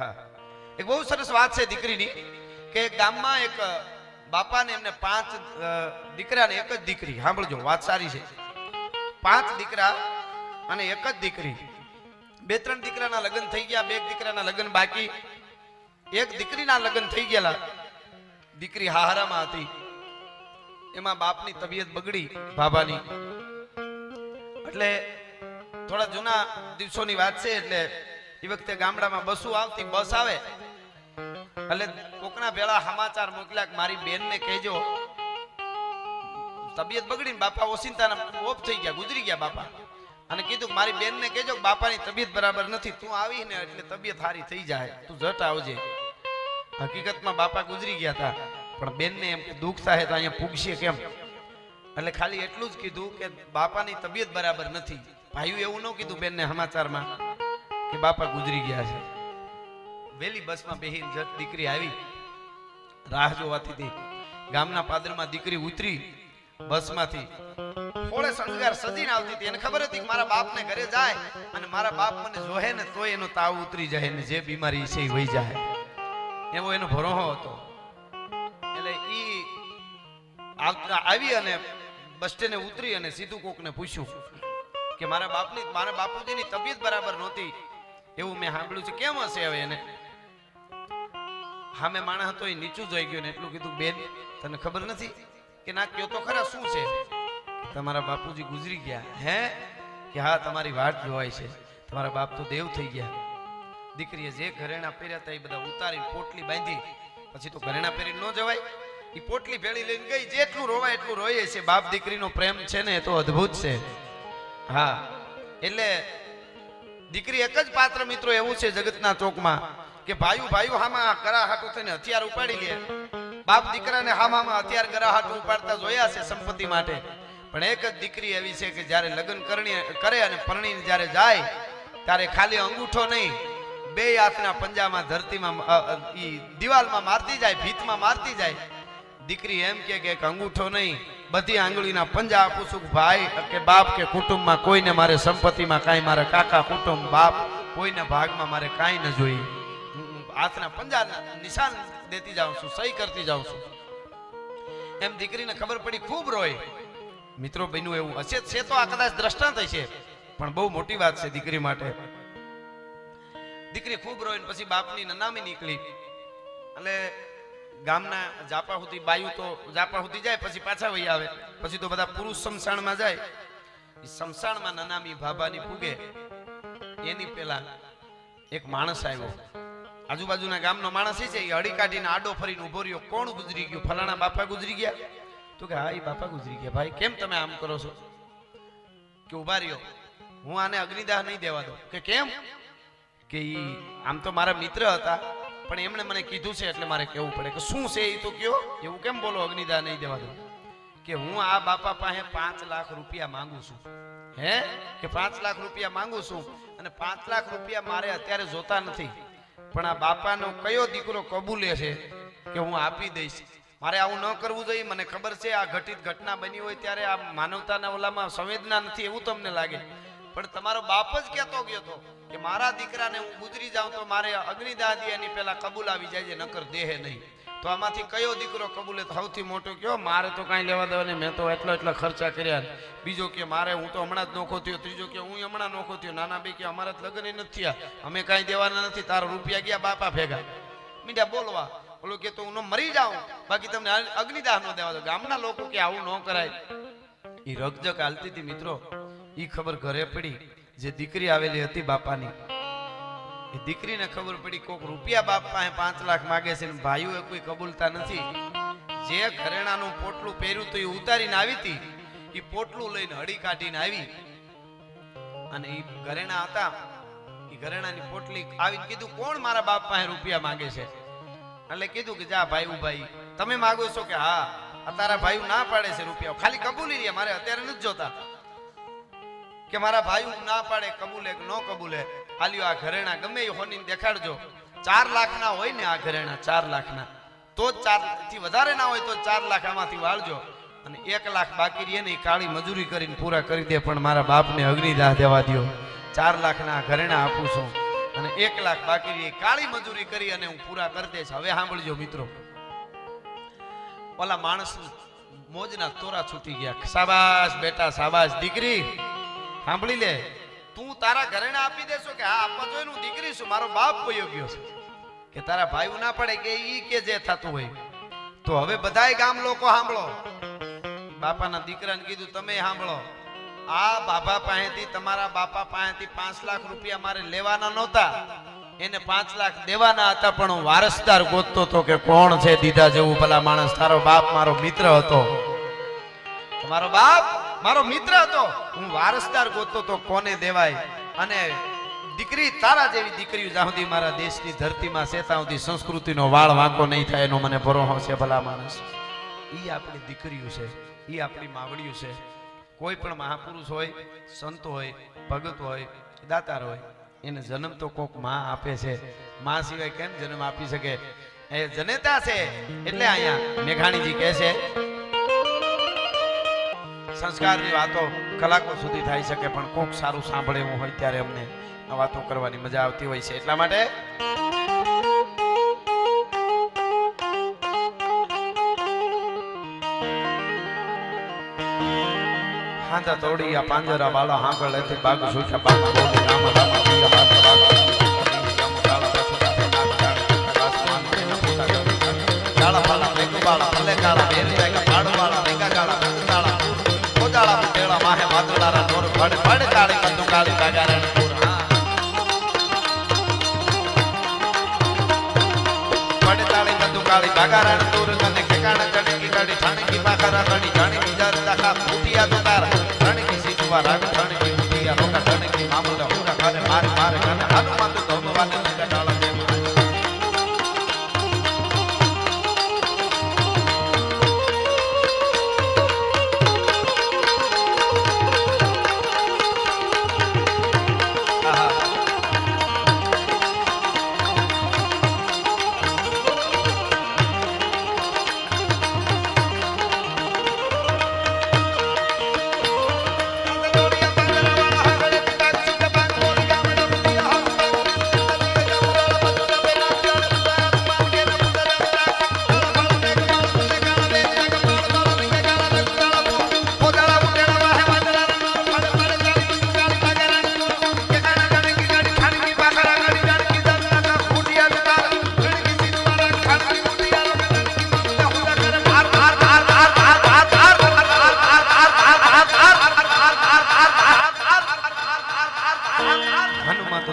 હા. એક બહુ સરસ વાત છે દીકરીની, કે ગામમાં એક બાપાને એમને પાંચ દીકરાને એક જ દીકરી, સાંભળજો, વાત સારી છે. પાંચ દીકરા અને એક જ દીકરી. બે ત્રણ દીકરાના લગ્ન થઈ ગયા, બે દીકરાના લગ્ન બાકી. એક દીકરીના લગ્ન થઈ ગયેલા. દીકરી હાહારામાં હતી. એમાં બાપની તબિયત બગડી બાબાની. એટલે થોડા જૂના દિવસોની વાત છે, એટલે એ વખતે ગામડામાં બસો આવતી બસ આવે. એટલે કોકના ભેળા સમાચાર મોકલ્યા મારી બેનને કહેજો. તબિયત બગડીને બાપા ઓસિંતાના ઓફ થઈ ગયા, ગુજરી ગયા બાપા. અને કીધું મારી બેનને કહેજો કે બાપાની તબિયત બરાબર નથી, તું આવીને એટલે તબિયત સારી થઈ જાય, તું જટ આવજે. હકીકતમાં બાપા ગુજરી ગયા હતા, પણ બેનને એમ કે દુઃખ થાય તો અહીંયા પૂગશે કેમ? એટલે ખાલી એટલું જ કીધું કે બાપાની તબિયત બરાબર નથી. ભાઈઓ એવું ન કીધું બેનને સમાચારમાં. કે બાપા ગુજરી ગયા છે. વેલી બસમાં બેહીને જટ દીકરી આવી, રાહ જોવાથી તે ગામના પાદરમાં દીકરી ઉતરી બસમાંથી. થોડે શણગાર સજીને આવતી હતી. એને ખબર હતી કે મારા બાપને ઘરે જાય અને મારા બાપ મને જોહે ને તોય એનો તાવ ઉતરી જાય ને જે બીમારી છે એ વહી જાય. એવો એનો ભરોહો હતો. એટલે ઈ આવી અને બસ ઉતરી અને સીધું કોકને પૂછ્યું કે મારા બાપની, મારા બાપુજીની તબિયત બરાબર નહોતી. એવું મેં સાંભળ્યું છે. કેમ હશે હવે એને? સામે માણસ હતો, એ નીચું જોઈ ગયો ને એટલું કીધું, બેન, તને ખબર નથી કે ના, કયો તો ખરા શું છે? તમારા બાપુજી ગુજરી ગયા. હે? કે હા, તમારી વાટ જોવાય છે. તમારા બાપ તો દેવ થઈ ગયા. દીકરીએ જે ઘરેણા પહેર્યા હતા એ બધા ઉતારી પોટલી બાંધી. પછી તો ઘરેણા પહેરી ન જવાય. એ પોટલી ભેળી લઈને ગઈ. જેટલું રોવાય એટલું રોઈએ છે બાપ દીકરીનો પ્રેમ છે ને, એ તો અદ્ભુત છે. હા, એટલે દીકરી એક જ પાત્ર મિત્રો એવું છે જગતના ચોકમાં કે ભાઈઓ ભાઈઓ હામાં કરા હાટું થઈને હથિયાર ઉપાડી લે. બાપ દીકરાને હામામાં હથિયાર કરા હાટું ઉપાડતા જોયા છે સંપત્તિ માટે. પણ એક જ દીકરી એવી છે કે જ્યારે લગ્ન કરણી કરે અને પરણીને જ્યારે જાય, ત્યારે ખાલી અંગૂઠો નહીં, બે હાથના પંજામાં ધરતીમાં દિવાલમાં મારતી જાય, ભીતમાં મારતી જાય. દીકરી એમ કે એક અંગૂઠો નહીં બધી આંગળીના પંજા આપું છું ભાઈ, કે બાપ કે કુટુંબમાં કોઈને મારે સંપત્તિમાં કાંઈ, મારે કાકા કુટુંબ, બાપ કોઈના ભાગમાં મારે કાંઈ ન જોઈએ હાથના પંજા નિશાન દેતી જાઉં છું, સહી કરતી જાઉં છું. એમ દીકરીને ખબર પડી ખૂબ રોય. મિત્રો, બન્યું એવું. હશે છે તો આ કદાચ દ્રષ્ટાંત છે પણ બહુ મોટી વાત છે દીકરી માટે. દીકરી ખૂબ રોઈ પછી બાપની નનામી નીકળી. એટલે ગામના જાપા સુધી બાયુ તો જાપા સુધી જાય, પછી પાછા વહી આવે. પછી તો બધા પુરુષ સમસાણમાં જાય. શમશાણમાં નનામી ભાભાની ફૂગે. એની પેલા એક માણસ આવ્યો. આજુબાજુના ગામનો માણસ છે એ હળી કાઢીને આડો ફરીને ઊભો રહ્યો. કોણ ગુજરી ગયું? ફલાણા બાપા ગુજરી ગયા. તો કે, હા એ બાપા ગુજરી ગયા. ભાઈ, કેમ તમે આમ કરો છો? કે ઊભા રહ્યો. હું આને અગ્નિદાહ નહીં દેવા દઉં. કે, કેમ? કે આમ તો મારા મિત્ર હતા. પણ એમણે મને કીધું છે, એટલે મારે કહેવું પડે કે શું છે એ તો કયો? એવું કેમ બોલો, અગ્નિદા નહીં દેવા દઉં કે હું આ બાપા પાસે પાંચ લાખ રૂપિયા માંગુ છું. હે? કે પાંચ લાખ રૂપિયા માંગુ છું અને પાંચ લાખ રૂપિયા મારે અત્યારે જોતા નથી. પણ આ બાપાનો કયો દીકરો કબૂલે છે કે હું આપી દઈશ? મારે આવું ન કરવું જોઈએ. મને ખબર છે આ ઘટિત ઘટના બની હોય ત્યારે આ માનવતાના ઓલામાં સંવેદના નથી, એવું તમને લાગે. પણ તમારો બાપ જ કહેતો ગયો હતો. કે મારા દીકરાને હું ગુજરી જાઉં તો મારે અગ્નિદાહ એની પહેલા કબૂલ આવી જાય નકર દેહે નહીં. તો આમાંથી કયો દીકરો કબૂલે સૌથી મોટો કયો? મારે તો કાંઈ લેવા દેવા મેં તો એટલો એટલા ખર્ચા કર્યા બીજો કે મારે હું તો હમણાં જ નોખો થયો, ત્રીજો કે હું હમણાં નોખો થયો, નાના બે કે અમારા જ લગ્ન નથી થયા. અમે કાંઈ દેવાના નથી, તારા રૂપિયા ગયા બાપા ભેગા? મીઠા બોલવા. ઓલો કે તો હું મરી જાઉં, બાકી તમને અગ્નિદાહ નો દેવા દો ગામના લોકો કે આવું ન કરાય. એ રગજગ હાલતી હતી મિત્રો. ઈ ખબર ઘરે પડી. જે દીકરી આવેલી હતી બાપાની, એ દીકરીને ખબર પડી કોક રૂપિયા બાપ પાસે પાંચ લાખ માગે છે ભાઈઓ કોઈ કબૂલતા નથી. જે ઘરેણાનું પોટલું પહેર્યું તો એ ઉતારીને આવી હતી. એ પોટલું લઈને હળી કાઢીને આવી. અને એ ઘરેણા હતા. એ ઘરેણાની પોટલી આવીને કીધું, કોણ મારા બાપ પાસે રૂપિયા માંગે છે? એટલે કીધું કે, જા ભાઈ ભાઈ તમે માગો છો કે, હા તારા ભાઈ ના પાડે છે રૂપિયા. ખાલી કબૂલી રહ્યા. મારે અત્યારે નથી જોતા. કે મારા ભાઈ ના પાડે, કબૂલે કે ન કબૂલે હાલ્યો આ ઘરેણા, ગમે એ હોની દેખાડજો. ચાર લાખના હોય ને આ ઘરેણા, ચાર લાખના. તો ચારથી વધારે ના હોય તો ચાર લાખ આમાંથી વાળજો. અને એક લાખ બાકી રહીએ ને કાળી મજૂરી કરીને પૂરા કરી દે, પણ મારા બાપને અગ્નિદાહ દેવા દ્યો. ચાર લાખના ઘરેણા આપું છું. અને એક લાખ બાકી રહી કાળી મજૂરી કરી અને હું પૂરા કરી દઈશ. હવે સાંભળજો મિત્રો. ઓલા માણસ મોજના તોરા છૂટી ગયા. સાબાસ બેટા સાબાસ દીકરી. સાંભળી લે. તું તારા ઘરેણા આપી દેશો કે, હા, આપવા જોઈએ દીકરી છું, મારો બાપ વયો ગયો છે. કે તારા ભાઈ ના પડે કે ઈ કે જે થતું હોય. તો હવે બધાય ગામ લોકો સાંભળો. બાપાના દીકરાને કીધું, તમે સાંભળો. આ બાપા પાસેથી, તમારા બાપા પાસેથી પાંચ લાખ રૂપિયા મારે લેવાના નહોતા. એને પાંચ લાખ દેવાના હતા, પણ હું વારસદાર ગોતતો હતો કે, કોણ છે દીધા જેવું ભલા માણસ? તારો બાપ મારો મિત્ર હતો. તમારો બાપ? મારો મિત્ર હતો. હું વારસદાર ગોતતો તો કોને દેવાય? અને દીકરી તારા જેવી દીકરીઓ જ્યાં મારા દેશની ધરતીમાં છે, ત્યાં સંસ્કૃતિનો વાળ વાંકો નહીં થાય એનો મને ભરોહો છે, ભલા માણસ. એ આપણી દીકરીઓ છે એ આપણી માવડીઓ છે. કોઈ પણ મહાપુરુષ હોય, સંત હોય, ભગત હોય, દાતાર હોય, એને જન્મ તો કોકમાં આપે છે. માં સિવાય કેમ જન્મ આપી શકે? એ જનેતા છે, એટલે અહીંયા મેઘાણીજી કહે છે સંસ્કારની વાતો કલાકો સુધી થઈ શકે પણ કોક સારું સાંભળે એવું હોય ત્યારે અમને આ વાતો કરવાની મજા આવતી હોય છે. એટલા માટે હાંધા તોડી આ પાંજરા વાળા હાંગળ લેતી બાગ સુખ્યા બાગ બોલી દૂર કને કેકાણ કને કિડાડી ઠાણી કી બાકરા બીજા દાખા ફૂટિયા તો તાર ઠાણી કી સીધવા રાગ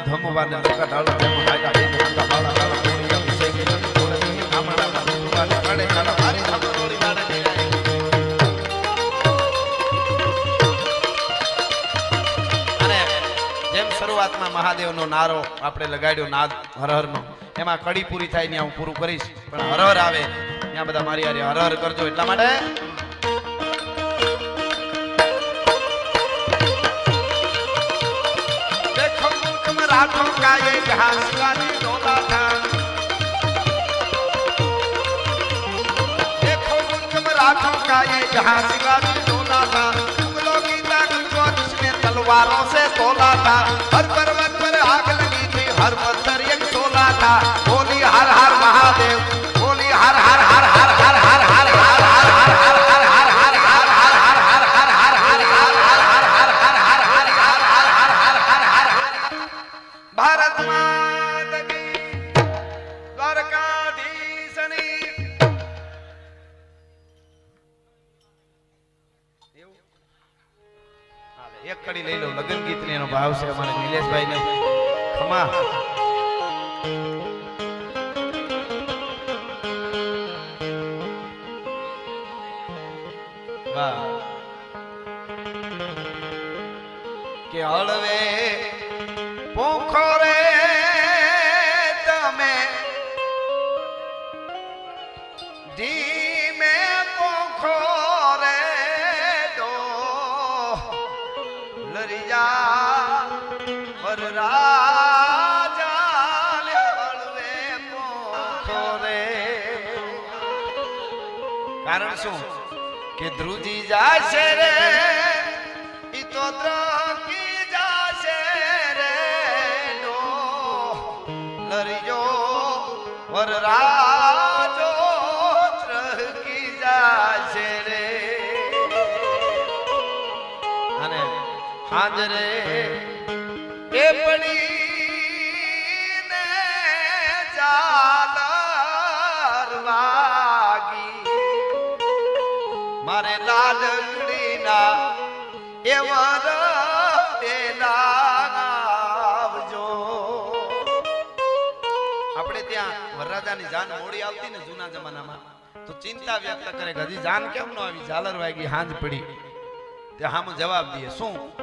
ધમવાને લગડાળો તેમ હાયલા હે ધમતા બાળા કાળા કોળી જમ છે કે જમ છોડે નહીં? કામડા ના ધમવાને કાળે કાળા મારી ધમરોળી નાડે અને જેમ શરૂઆતમાં મહાદેવનો નારો આપણે લગાડ્યો નાદ હરહરનો, એમાં કડી પૂરી થાય ને હું પૂરું કરીશ. પણ હરહર આવે, ત્યાં બધા મારી હારે હરહર કરજો એટલા માટે मुल्क का ये घास डोला था। देखो मुल्क में का ये घास डोला था। मुगलों की ताकत को जिसने तलवारों से तोला था। हर पर्वत पर आग लगी थी, हर पत्थर एक तोला था। ભારત માતા કી દ્વારકાધીશની? એક કડી લઈ લો, લગન ગીત એનો ભાવ છે અમારે નિલેશભાઈ ને ખમા કે હળવે પર રાજા લે હળવે પોખરે કારણ શું? કે ધ્રુજી જાશે રે, ઈ તો દ્રકી જાશે રે. ડો લરિયો વરરાજો ત્રહકી જાશે રે. અને હાજરે જાન મોડી આવતી ને જૂના જમાનામાં. તો ચિંતા વ્યક્ત કરે જાન કેમ ન આવી? ઝાલર વાગી, હાંજ પડી. તે હામો જવાબ દઈએ શું?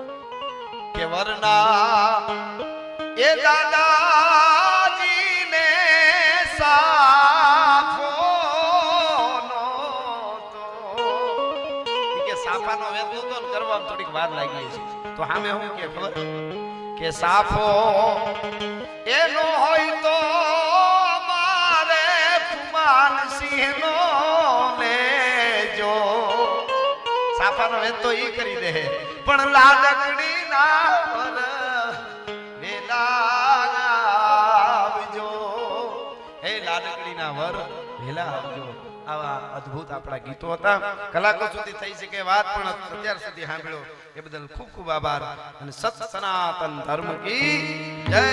કે વરના એ દાદાજીને સાફો કરવામાં થોડીક વાર લાગી છે. તો સામે હું કે ખબર? કે સાફો, એનો હોય તો મારે કુમાર નો લેજો. સાફાનો વેદ તો ઈ કરી દે. પણ લાડકડી ના પર વેલા આવજો હે લાડકડી ના વર, વેલા આવજો આવા અદ્ભુત આપણા ગીતો હતા. કલાકો સુધી થઈ શકે વાત, પણ અત્યાર સુધી સાંભળ્યો. એ બદલ ખૂબ ખૂબ આભાર અને સત સનાતન ધર્મ કી જય.